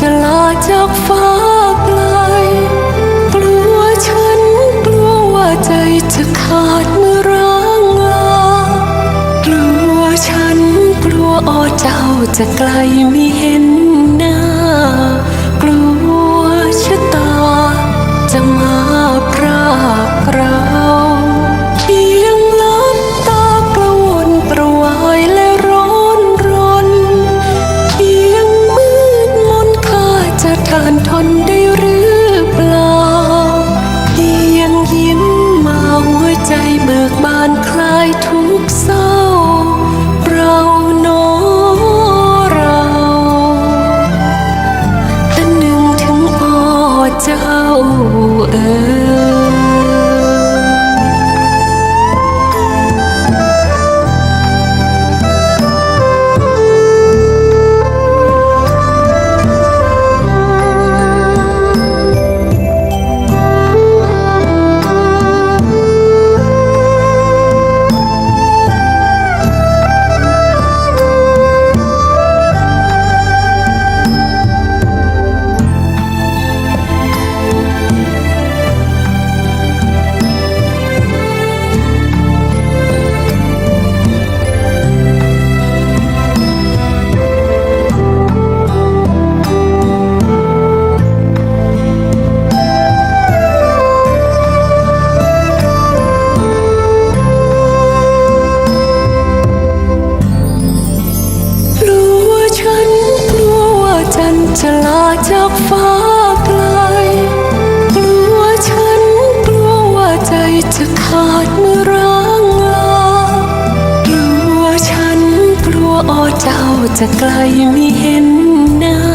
จะลาจากฟ้าไกลกลัวฉันกลัวว่าใจจะขาดเมื่อร้างลากลัวฉันกลัวอ้อเจ้าจะไกลไม่เห็นหน้า ใจเบิกบานคลายทุกเศร้า เราโนเราอันหนึ่งถึงพ่อเจ้าเอ๋ จะลาจากฟ้าไกล กลัวฉันกลัวว่าใจจะขาดเมื่อร้างลากลัวฉันกลัวอ้อเจ้าจะไกลไม่เห็นหน้า